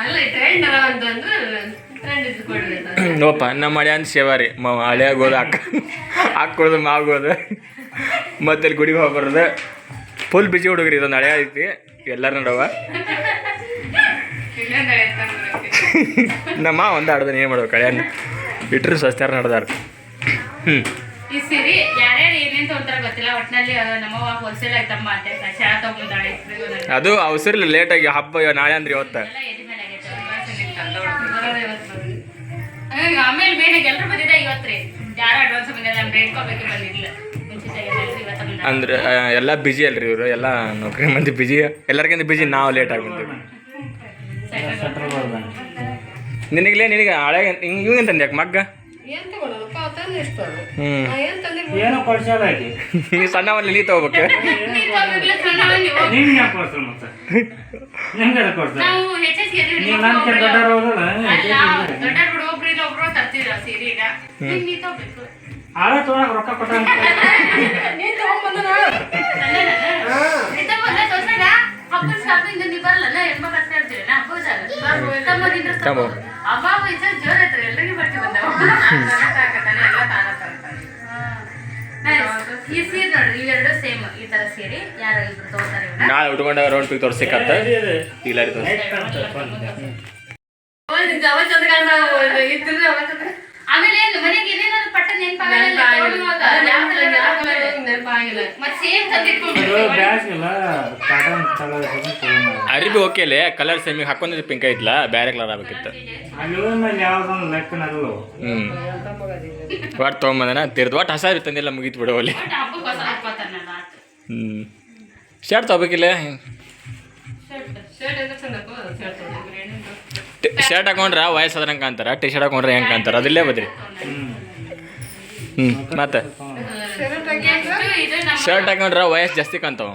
ಅಲ್ಲ ಟ್ರೆಂಡ್ ಅದ. ನೋಪ ನಮ್ಮ ಮಳೆ ಅಂತ. ಸೇವಾರಿ ಮ ಹೋದ ಹಾಕ ಹಾಕೊಳ್ದು ಮಾಗೋದು ಮತ್ತೆ ಅಲ್ಲಿ ಗುಡಿಗೆ ಹೋಗಿ ಬರೋದು. ಫುಲ್ ಬಿಜಿ ಹುಡುಗ್ರಿ ಇದೊಂದು ಹಳೆ ಐತಿ. ಎಲ್ಲರ ನಡವ [LAUGHS] ನಮ್ಮ ಒಂದು ಆಡ್ದಾನೆ ಏನು ಮಾಡ್ಬೇಕು ಹಳೆಯ ಬಿಟ್ಟರು ಸಸ್ತಾರ ನಡೆದಾರ. ಹ್ಞೂ ಈ ಸೀರೆ ಯಾರ್ಯಾರು ಏನೇನ್ ತಗೊಂತಾರ ಗೊತ್ತಿಲ್ಲ ಒಟ್ಟಿನಲ್ಲಿ ನಮ್ಮವ್ವ ಹೋಲ್ಸೇಲ್ ಆಯ್ತಮ್ಮ ಅಂತ ಶಾಲ ತಗೊಂಬಂದಾಳೆ. ಅದು ಅವಸರ ಲೇಟಾಗಿ ಹಬ್ಬ ಇವ- ನಾಳೆ ಅಂದ್ರೆ ಇವತ್ತು. ಆಮೇಲೆ ಬೇರೆ ಎಲ್ಲರೂ ಬಂದಿದ್ದ ಇವತ್ತು ರೀ. ಯಾರು ಅಡ್ವಾನ್ಸ್ ಬಂದಿಲ್ಲ ನಾನು ರೇಣ್ಕೋಬೇಕು ಬಂದಿಲ್ಲ ಅಂದ್ರೆ ಎಲ್ಲ ಬಿಜಿ ಅಲ್ರಿ ಇವರು ಎಲ್ಲ ನೌಕರಿ ಮಂದಿ ಬಿಜಿ ಎಲ್ಲರಿಗಿಂತ ಬಿಜಿ ನಾವು ಲೇಟ್ ಆಗ್ಬಿಡ್ತೀವಿ ನಿನಗಲೇ ನಿನಗೆ ಹಳೆ ಹಿಂಗೆ ಹಿಂಗೆ ತಂದೆ ಯಾಕೆ ಮಗ್ಗ? ಏನ್ ಕೊಡ್ಸಲ್ಲ ತಗೋಬೇಕು. ನೀವು. ನಿಮ್ಗೆ ಯಾಕೆ ಮತ್ತೆ? ನಿಮ್ಗೆ ಯಾಕೆ ನನ್ನ ಒಬ್ರು ಇಲ್ಲ. ದೊಡ್ಡವ್ರು ಹೋದಲ್ಲ ತಗೋಬೇಕು. ಆಳ ತೊಗೊಳಕ್ ರೊಕ್ಕ ಕೊಟ್ಟ ಶಾಪಿಂಗ್ ನೀವು ಬರಲ್ಲ ಹೆಣ್ಮಕ್ಳು ಅಷ್ಟೇ ಇರ್ತೀರಲ್ಲ ತಮ್ಮದಿನ ತಮ್ಮ. ವಯಸ್ಸ ಜೋರ್ ಐತ್ರಿ ಬಂದವ ಎಲ್ಲ ತಾನ ತರ್ತಾರೆ. ಈ ಸೀರೆ ನೋಡ್ರಿ ಇವೆರಡು ಸೇಮ್ ಈ ತರ ಸೀರೆ. ಯಾರು ಇಬ್ರು ತಗೋತಾರೆ ಇವ್ನ. ನಾಳೆ ಉಟ್ಕೊಂಡ ರೌಂಡ್ ಪಿಕ್ ತೋರ್ಸಿಕತ್ತ ಇಲ್ಲ ತೋರ್ಸಿ. ಜವ ಚಂದ ಕಾಣ್ತಾವ, ಆಮೇಲೆ ಮನೆಗೆ ಏನೇನಾದ್ರು ಪಟ್ಟ ನೆನಪಾಗಲ್ಲ ಅರಿಬಿ ಮತ್ತೆ ಲೇ ಕಲರ್ ಸೇಮಿಗೆ ಹಾಕೊಂಡಿದ್ದು ಪಿಂಕ್ ಐತ್ಲ? ಬೇರೆ ಕಲರ್ ಆಗ್ಬೇಕಿತ್ತು. ಹ್ಞೂ ಒಟ್ಟು ತೊಗೊಂಬಂದನ? ತಿರ್ದು ಒಟ್ಟು ಹಸ ತಂದಿಲ್ಲ ಮುಗೀತು ಬಿಡು ಅಲ್ಲಿ ಹ್ಞೂ ಶರ್ಟ್ ತೊಗೋಬೇಕಿಲ್ಲ? ಶರ್ಟ್ ಹಾಕೊಂಡ್ರೆ ವಯಸ್ಸಾದ್ರಂಗೆ ಕಾಂತಾರ ಟಿ ಶರ್ಟ್ ಹಾಕೊಂಡ್ರೆ ಹೆಂಗೆ ಕಾಂತಾರ ಅದಿಲ್ಲೇ ಬದ್ರಿ. ಹ್ಞೂ ಮತ್ತೆ? ಶರ್ಟ್ ಹಾಕೊಂಡ್ರೆ ವಯಸ್ಸು ಜಾಸ್ತಿ ಕಾಣ್ತಾವ.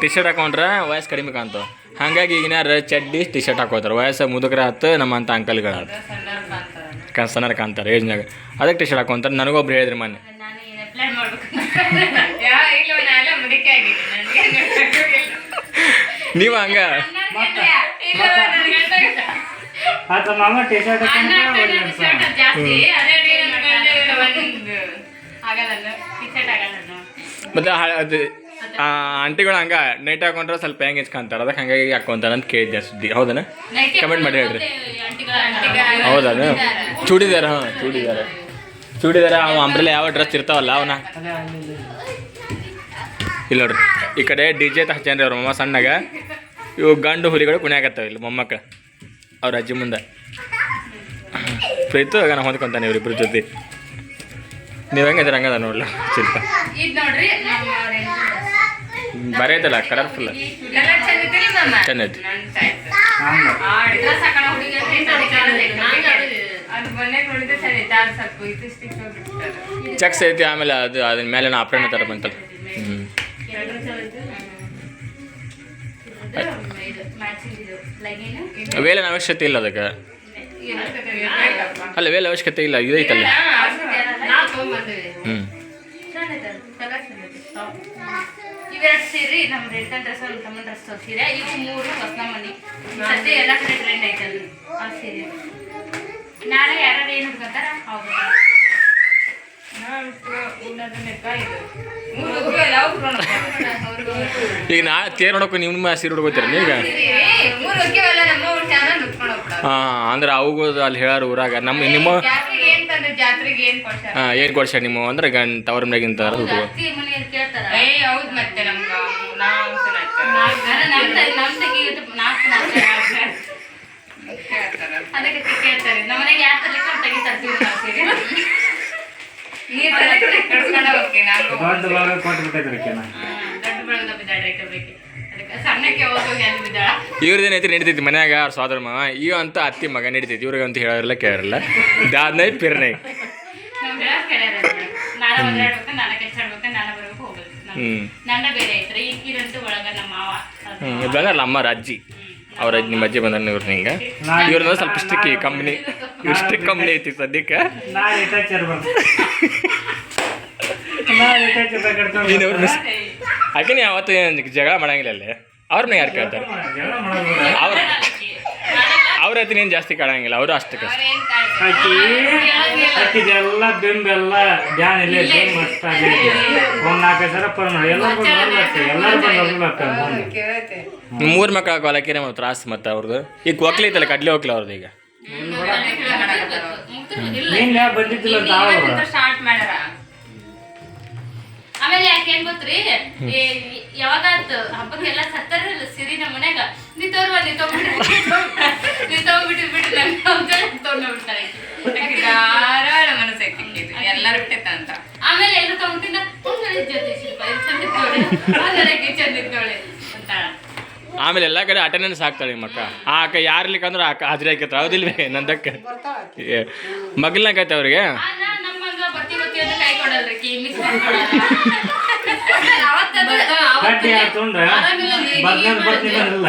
ಟಿ ಶರ್ಟ್ ಹಾಕೊಂಡ್ರೆ ವಯಸ್ಸು ಕಡಿಮೆ ಕಾಣ್ತಾವ. ಹಾಗಾಗಿ ಈಗಿನ ಚಡ್ಡಿ ಟಿ ಶರ್ಟ್ ಹಾಕೋತಾರೆ. ವಯಸ್ಸು ಮುದುಕರ ಆತು ನಮ್ಮಂತ ಅಂಕಲ್ಗಳ ಸಣ್ಣವ್ರು ಕಾಣ್ತಾರೆ. ಕನ್ ಸಣ್ಣರು ಕಾಣ್ತಾರೆ ಏಜ್ನಾಗ ಅದಕ್ಕೆ ಟಿ ಶರ್ಟ್ ಹಾಕೊಂತಾರೆ. ನನಗೊಬ್ರು ಹೇಳಿದ್ರಿ ಮೊನ್ನೆ. ನೀವು ಹಂಗ. ಆತ ಮಾಮ ಟಿ ಶರ್ಟ್. ಮತ್ತೆ ಅದು ಆಂಟಿಗಳು ಹಂಗ ನೈಟ್ ಹಾಕೊಂಡ್ರೆ ಸ್ವಲ್ಪ ಹೆಂಗೆ ಕಾಣ್ತಾರೆ ಅದಕ್ಕೆ ಹಂಗಾಗಿ ಹಾಕೊಂತಾರ ಅಂತ ಕೇಳಿದ್ದೆ ಸುದ್ದಿ. ಹೌದನ? ಕಮೆಂಟ್ ಮಾಡಿ ಹೇಳ್ರಿ. ಹೌದನ? ಚೂಡಿದಾರ ಹಾಂ ಚೂಡಿದಾರ. ಚೂಡಿದಾರ ಅವ ಅಂಬ್ರೆಲ್ಲ ಯಾವ ಡ್ರೆಸ್ ಇರ್ತಾವಲ್ಲ ಅವನ? ಇಲ್ಲ. ನೋಡ್ರಿ. ಈ ಕಡೆ ಡಿ ಜೆ ಹಚ್ಚೇನ್ರಿ ಅವ್ರ ಮಮ್ಮ ಸಣ್ಣಗ. ಇವು ಗಂಡು ಹುಲಿಗಳು ಕುಣಿಯಾಗತ್ತವೆ ಇಲ್ಲಿ ಮೊಮ್ಮಕ್ಕ. ಅವ್ರ ಅಜ್ಜಿ ಮುಂದೆ. ಪ್ರೀತು ಆಗ ನಾ ಹೊಂದ್ಕೊಂತಾನೆ ಇವ್ರಿಬ್ರ ಜೊತೆ. ನೀವು ಹೆಂಗದಿರ ಹಂಗದ ನೋಡ್ಲ ಶಿಲ್ಪ? ಬರೀ ಐತಲ್ಲ ಕಲರ್ಫುಲ್ ಚೆನ್ನೈತಿ ಐತಿ. ಚೆಕ್ಸ್ ಐತಿ ಆಮೇಲೆ ಅದು ಅದ್ರ ಮೇಲೆ ಆಪ್ರೇಣ ಥರ ಬಂತಲ್ಲ. ಹ್ಞೂ ವೇಲಿನ ಅವಶ್ಯಕತೆ ಇಲ್ಲ ಅದಕ್ಕೆ. ಅಲ್ಲ ವೇಲ ಅವಶ್ಯಕತೆ ಇಲ್ಲ ಇದೈತಲ್ಲ ನಾವು. ಹ್ಞೂ ಚೆನ್ನಾಗಿದೆ ಕಲರ್ ಇವೆರಡು ಸೀರೆ ನಮ್ಮ ರೇಖಾ ಡ್ರೆಸ್ ನಮ್ಮ ತಮ್ಮ ಡ್ರೆಸ್ ತೋರಿಸಿದೆ ಇವು ಮೂರು ಹೊಸ ಮನಿ ಸದ್ಯ ಎಲ್ಲ ಕಡೆ ಟ್ರೆಂಡ್ ಐತೆ ಆ ಸೀರೆ ನಾಳೆ ಯಾರು ಏನು ಹುಡ್ಕೊಂತಾರ ಹೋಗ್ತಾರೆ ನಾನು ಉಣ್ಣೋದನ್ನೆಕ್ಕ ಇದು. ಮೂರು ಉಗ್ರು ಎಲ್ಲ ಉಗ್ರು ನೋಡ್ತಾರೆ. ಅವ್ರಿಗೂ ಈಗ ನಾ ತೇರ್ ನೋಡಕ್ಕೆ ನಿಮ್ಮ ಸೀರೆ ಹುಡುಗೋತೀರ ಈಗ ಅಂದ್ರೆ ಅವಗೂ ಅಲ್ಲಿ ಹೇಳಾರ ಊರಾಗ. ನಮ್ಮ ನಿಮ್ಮ ಏನ್ ಹಾಂ ಕೊಡ್ಸ್ಯಾರ ನಿಮ್ಮ ಅಂದ್ರೆ ಗಂಡ ತವ್ರ ಮನೆಗಿಂತ. ದೊಡ್ಡ ಭಾಗ ಕೊಟ್ಟು ಅದಕ್ಕೆ ಐತಿ ನಡೀತೈತಿ ಮನ್ಯಾಗ ಅವ್ರ ಸೋದರ ಮಾವ ಇವ ಅಂತ ಅತ್ತಿ ಮಗ ನಡೀತೈತಿ ಇವ್ರಿಗೆ ಅಂತ ಹೇಳೋರಿಲ್ಲ ಕೇಳಿರಲ್ಲ. ದಾದ್ನೈ ಪಿರ್ನೈ. ಹ್ಞೂ ಇದು ಅಮ್ಮರ ಅಜ್ಜಿ. ಅವ್ರ ಅಜ್ಜಿ ನಿಮ್ಮ ಅಜ್ಜಿ ಬಂದಾರ ಇವ್ರು ಹಿಂಗೆ. ಇವ್ರನ್ನ ಸ್ವಲ್ಪ ಸ್ಟ್ರಿಕ್ ಈ ಕಂಪ್ನಿ ಇವ್ರು ಸ್ಟ್ರಿಕ್ ಕಂಪ್ನಿ ಐತಿ ಸದ್ಯಕ್ಕೆ. ಆಕಿನ ಯಾವತ್ತು ಜಗಳ ಮಾಡಂಗಿಲ್ಲ ಅಲ್ಲಿ. ಅವ್ರನ್ನ ಯಾರು ಕೇಳ್ತಾರೆ? ಅವ್ರ ಅವ್ರ ಹತ್ರ ಏನು ಜಾಸ್ತಿ ಕಾಣಂಗಿಲ್ಲ ಅವರು ಅಷ್ಟು. ಕಷ್ಟ ಮೂರ್ ಆಕಿ ಆಕಿದೆಲ್ಲ ಬೆಂಬೆಲ್ಲ ಇಲ್ಲೇ ಒಂದ್ ನಾಲ್ಕು ಸರ ಎಲ್ಲರೂ ಬಂದು ಎಲ್ಲರೂ ಬಂದು ಮೂರು ಮಕ್ಕಳ ಕೊಲಕಿನ ಮತ್ತು ತ್ರಾಸ್ ಮತ್ತು ಅವ್ರದ್ದು ಈಗ ಒಕ್ಲಿ ಐತಲ್ಲ ಕಡ್ಲೆ ಒಕ್ಲಿ ಅವ್ರದ್ದು ಈಗ? ನೀನ್ ಬಂದಿದ್ದಿಲ್ಲ ಆಮೇಲೆ ಯಾಕೆ ಏನ್ ಗೊತ್ತ್ರಿ? ಯಾವಾಗ ಹಬ್ಬಕ್ಕೆಲ್ಲ ಸತ್ತಾರಲ್ಲ ಸಿರಿ ನಮ್ಮ ಮನ್ಯಾಗ. ನೀ ತೋರ್ವ ನೀ ತಗೊಂಡ್ಬಿಟ್ಟು [LAUGHS] ನೀ ತಗೊಂಡ್ಬಿಟ್ಟು ಬಿಟ್ಟು ತಗೊಂಡ್ಬಿಡ್ತಾರೆ ಧಾರಾಳ ಎಲ್ಲಾರು ಬಿಟ್ಟೈತ ಅಂತ ಆಮೇಲೆ ಎಲ್ಲರೂ ತಗೊಂಡಿನ ಜೊತೆ ಶಿಲ್ಪ ಇದು ಚಂದ ಇದ್ದೋಳೆ ಅದಕ್ಕೆ ಚಂದ ಇದ್ದೋಳೆ ಅಂತಾಳ. ಆಮೇಲೆ ಎಲ್ಲ ಕಡೆ ಅಟೆಂಡೆನ್ಸ್ ಹಾಕ್ತಾಳೆ ನಿಮ್ಮ ಅಕ್ಕ ಆ ಅಕ್ಕ ಯಾರ್ಲಿಕ್ಕಂದ್ರೆ ಆ ಅಕ್ಕ ಹಾಜರಿ ಹಾಕಿರ್ತಾಳೆ. ಹೌದಿಲ್ವೇ? ನಂದಕ್ಕೆ. ಮಗಲ್ನಾಗೈತೆ ಅವ್ರಿಗೆ. ಆಗ ನಮ್ಮಂಗ ಬತ್ತಿ ಬತ್ತಿ ಅಂತ ಕೈ ಕೊಡಲ್ರಿ ಕಿ ಮಿಸ್ ಮಾಡ್ಕೊಡಲ್ಲ ಅವತ್ತದು ಗಟ್ಟಿ ಹಾಕೊಂಡ್ರೆ ಬದ್ನಾಗ ಬರ್ತೀನಿ ಬರಲ್ಲ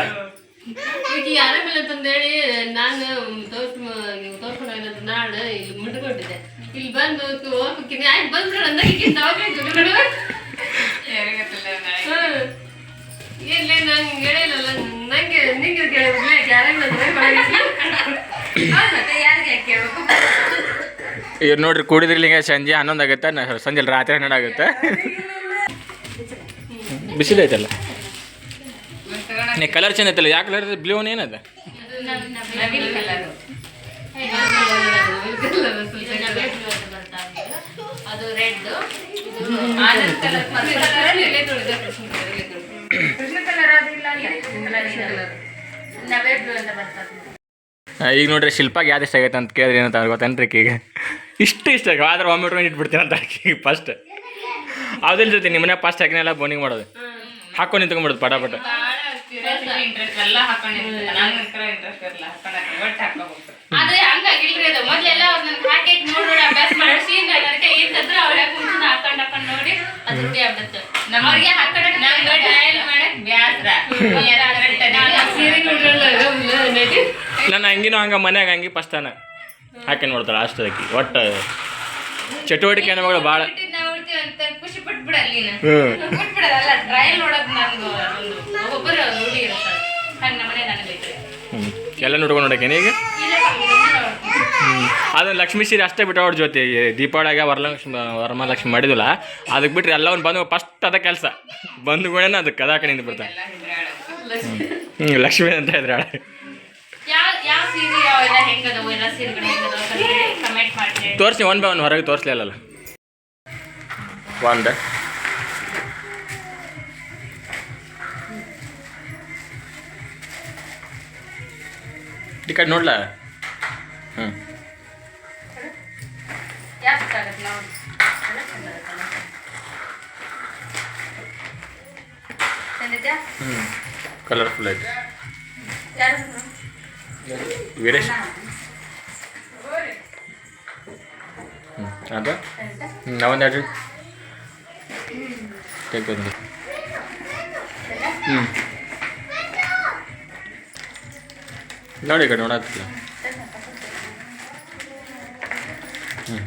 ಈಗ ಈ ಆರಾಮಿಲ್ಲ ಅಂತಂದೇಳಿ ನಾನು ತೋರ್ಸ್ ನೀವು ತೋರ್ಸ್ಕೊಂಡು ಹೋಗಿದ್ದು ನಾಳೆ ಇಲ್ಲಿ ಮುಟ್ಕೊಂಡಿದ್ದೆ ಇಲ್ಲಿ ಬಂದು ಹೋಗ್ಬೇಕಿನಿ ಆಯ್ತು ಬಂದ್ರು ಅಂದಾಗ ಈಗ ದವಾಖಾನೆ ಇಲ್ಲೇ ನಂಗೆ ಹೇಳಿಲ್ಲಲ್ಲ ನಂಗೆ ನಿಂಗೆ ಕೇಳಿದ್ರೆ ಯಾರಾಗಿಲ್ಲ ಮತ್ತೆ ಯಾರಿಗೆ ಯಾಕೆ ಕೇಳ್ಬೇಕು ಇವ್ರು ನೋಡ್ರಿ ಕೂಡಿದ್ರಲಿಂಗ ಸಂಜೆ ಹನ್ನೊಂದು ಆಗುತ್ತೆ ಸಂಜೆ ರಾತ್ರಿ ಹನ್ನೆರಡು ಆಗುತ್ತೆ. ಬಿಸಿಲು ಐತಲ್ಲ? ನೀ ಕಲರ್ ಚಂದ ಐತಲ್ಲ ಯಾವ ಕಲರ್ ಬ್ಲೂ ಏನದ ನವಿಲ್ ಕಲರ್ ಅದು? Red orange colour Krishna colour ಅದು ಇಲ್ಲ. ನವೇ ಬ್ಲೂ ಅಂತ ಬರ್ತದೆ. ಈಗ ನೋಡ್ರಿ ಶಿಲ್ಪಾಗ ಯಾವ್ದು ಇಷ್ಟ ಆಗೈತೆ ಅಂತ ಕೇಳಿದ್ರೆ ಏನಂತ ಗೊತ್ತೇನ್ರಿ ಈಗ? ಇಷ್ಟು ಇಷ್ಟ ಆಗ ಆದ್ರೆ ಒಮ್ಮೆ ಇಟ್ಕೊಂಡು ಇಟ್ಬಿಡ್ತೀನಿ ಅಂತ ಆಕಿ ಫಸ್ಟ್ ಅದ್ರ ಜೊತೆ ನಿಮ್ಮನೆ ಫಸ್ಟ್ ಹಾಕಿನೆಲ್ಲ ಬೋನಿಂಗ್ ಮಾಡೋದು. ಹಾಕೊಂಡು ನಿಂತ್ಕೊಂಡ್ಬಿಡೋದು ಪಟ. ಪಟ ಹಾಕೊಂಡ್ ನನ್ನ ಹಂಗಿನೂ ಹಂಗೆ, ಮನ್ಯಾಗ ಹಂಗೆ ಪಸ್ತಾನ ತಾನ. ಹಾಕಿ ನೋಡ್ತಾಳೆ ಅಷ್ಟು ಅದಕ್ಕೆ. ಒಟ್ಟು ಚಟುವಟಿಕೆ ಮಗಳು ಭಾಳ. ಎಲ್ಲ ನೋಡ್ಕೊಂಡು ನೋಡಕ್ಕೆ ಈಗ? ಅದು ಲಕ್ಷ್ಮೀ ಸೀರೆ ಅಷ್ಟೇ ಬಿಟ್ಟು ಅವ್ರ ಜೊತೆ ದೀಪಾವಳಿಯಾಗ ವರಲಕ್ಷ್ಮಿ, ವರಮಹಾಲಕ್ಷ್ಮಿ ಮಾಡಿದಿಲ್ಲ ಅದಕ್ಕೆ ಬಿಟ್ರೆ ಎಲ್ಲವನ್ನು ಬಂದು ಫಸ್ಟ್ ಅದ ಕೆಲಸ. ಬಂದು ಕೂಡ ಅದಕ್ಕೆ ಕಡೆ ನಿಂತು ಬಿಡ್ತಾನೆ ಹ್ಞೂ ಲಕ್ಷ್ಮಿ ಅಂತ ಇದ್ರಾಳೆ ಯಾವ ಯಾವ ಸೀರೆ ಅವೆಲ್ಲ ಹೆಂಗದವು? ಎಲ್ಲ ಸೀರೆಗಳು ಹೆಂಗದವು? ಕಮೆಂಟ್ ಮಾಡಿ ತೋರಿಸಿ ಒನ್ ಬೈ ಒನ್ ಹೊರಗೆ ತೋರಿಸ್ಲಿಲ್ಲ ಒಂದು ಈ ಕಡೆ ನೋಡ್ಲಾ? ಹ್ಞೂ. ಹ್ಞೂ ಕಲರ್ಫುಲ್ ಐತೆ. ವೀರೇಶ್. ಹ್ಞೂ ಅದ? ಹ್ಞೂ ನಾವೊಂದು ಎರಡು ತೆಗೊಂಡು ಹ್ಞೂ ನೋಡಿ ಈ ಕಡೆ ನೋಡತ್ತಿಲ್ಲ ಹ್ಞೂ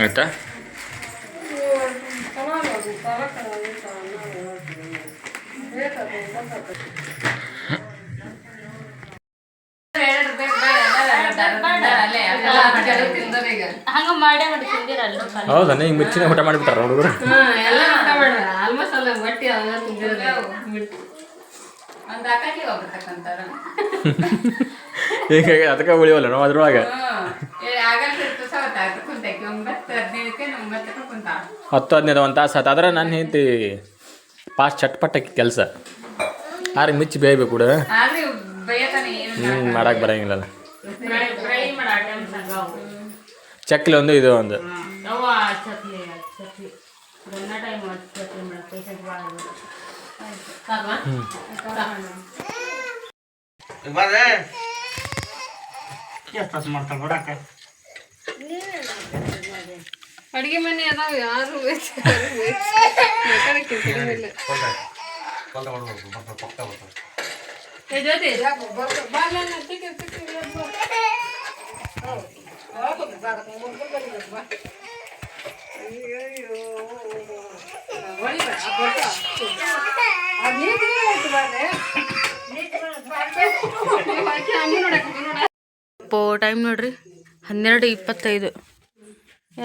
ಆಯ್ತಾ ಹಂಗ ಮಾಡೇ ಮಾಡಿ ತಿಂದಿರಲ್ಲ ಹೌದಾ? ಈಗ ಮಿರ್ಚಿನ ಊಟ ಮಾಡಿಬಿಟ್ಟಾರ ಹುಡುಗರು ಎಲ್ಲ ಊಟ ಮಾಡ್ಯಾರ. ಆಲ್ಮೋಸ್ಟ್ ಅಲ್ಲ ಒಟ್ಟಿ ಅವೆಲ್ಲ ತುಂಬಿರೋದು. ಒಂದ್ ಅಕ್ಕಿ ಹೋಗ್ಬಿಡ್ತಕ್ಕಂತಾರ ಹೀಗಾಗಿ ಅದಕ್ಕೆ ಉಳಿವಲ್ಲ ನಾವು ಅದ್ರೊಳಗೆ? ಹತ್ತು ಹದಿನೈದು ಒಂದು ತಾಸು ಆತು ಆದ್ರೆ ನನ್ನ ಹೇಳ್ತಿ ಪಾಸ್ ಚಟ್ಪಟ್ಟಕ್ಕೆ ಕೆಲಸ. ಆರು ಮಿಚ್ಚಿ ಬೇಯಬೇಕು ಕೂಡ ಹ್ಞೂ ಮಾಡಕ್ಕೆ ಬರೋಂಗಿಲ್ಲಲ್ಲ. ಚಕ್ಲಿ ಒಂದು ಇದು ಒಂದು ಅವ ಚಕ್ಲಿ ಚಕ್ಲಿ ಎಲ್ಲ ಟೈಮ್ ಚಕ್ಲಿ ಮಾಡೋ ಪೇಷಂಟ್ ಭಾಳ ಎಷ್ಟು ಮಾಡ್ತಾರೆ ಬಿಡಕ್ಕೆ ಅಡಿಗೆ ಮನೆ ಅದಾವ ಯಾರು ಟೈಮ್ ನೋಡ್ರಿ. ಹನ್ನೆರಡು ಇಪ್ಪತ್ತೈದು.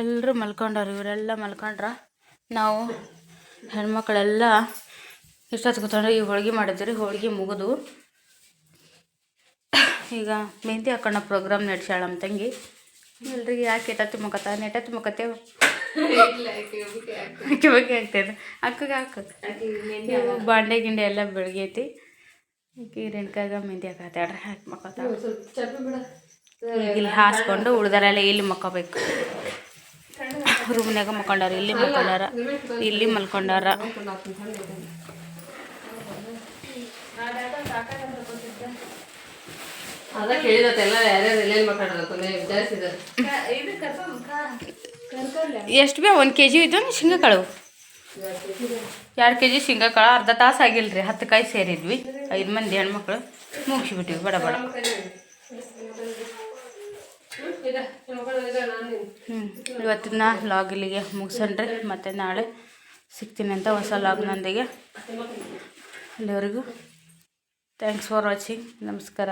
ಎಲ್ಲರೂ ಮಲ್ಕೊಂಡಾರ ಇವರೆಲ್ಲ ಮಲ್ಕೊಂಡ್ರ ನಾವು ಹೆಣ್ಮಕ್ಳೆಲ್ಲ ಇಷ್ಟ ಕೂತ್ಕೊಂಡ್ರೆ ಈ ಹೋಳಿಗೆ ಮಾಡಿದ್ರಿ ಹೋಳಿಗೆ ಮುಗಿದು. ಈಗ ಮೆಹಂದಿ ಹಾಕೋಣ ಪ್ರೋಗ್ರಾಮ್ ನಡೆಸ್ಯಾಳ ನಮ್ಮ ತಂಗಿ. ಎಲ್ರಿಗೆ ಯಾಕೆ ಎಟ್ಟತ್ತು ಮುಖತ ನೆಟ್ಟತ್ತು ಮುಖತ್ತೇವೆ ಅಕ್ಕಿ ಬಗ್ಗೆ ಆಗ್ತದೆ? ಅಕ್ಕಗೆ ಬಾಂಡೆ ಗಿಂಡೆ ಎಲ್ಲ ಬೆಳಗೈತಿ ಆಕಿ ರೇಣುಕಾಗ ಮೆಹಂದಿ ಹಾಕತ್ತಾಡ್ರಿ ಹಾಕಿ ಮಕ್ಕತ. ಈಗ ಇಲ್ಲಿ ಹಾಸ್ಕೊಂಡು ಉಳ್ದಾರೆಲ್ಲ ಇಲ್ಲಿ ಮಕ್ಕೋಬೇಕು? ರೂಮ್ನಾಗ ಮಕ್ಕೊಂಡಾರ ಇಲ್ಲಿ ಮಲ್ಕೊಂಡಾರ ಇಲ್ಲಿ ಮಲ್ಕೊಂಡಾರ ಅದ ಕೇಳಿದತ್ತ ಎಲ್ಲ ಯಾರ್ಯಾರು ಎಲ್ಲೆಲ್ಲಿ ಮಾತಾಡೋದು ವಿಚಾರಿಸಿದ ಎಷ್ಟು ಬಿ ಒಂದು ಕೆ ಜಿ ಇದ್ದು ಶೇಂಗಾ ಕಾಳು ಎರಡು ಕೆ ಜಿ ಶೇಂಗಾ ಕಾಳು ಅರ್ಧ ತಾಸು ಆಗಿಲ್ಲ ರೀ ಹತ್ತು ಕಾಯಿ ಸೇರಿದ್ವಿ. ಐದು ಮಂದಿ ಹೆಣ್ಮಕ್ಳು. ಮುಗಿಸ್ಬಿಟ್ಟಿವಿ ಬಡ ಬಡ. ಹ್ಞೂ ಇವತ್ತಿನ ಲಾಗ್ ಇಲ್ಲಿಗೆ ಮುಗಿಸನ್ರಿ. ಮತ್ತು ನಾಳೆ ಸಿಗ್ತೀನಿ ಅಂತ ಹೊಸ ಲಾಗ್ನೊಂದಿಗೆ ಅಲ್ಲಿವರೆಗೂ ಥ್ಯಾಂಕ್ಸ್ ಫಾರ್ ವಾಚಿಂಗ್ ನಮಸ್ಕಾರ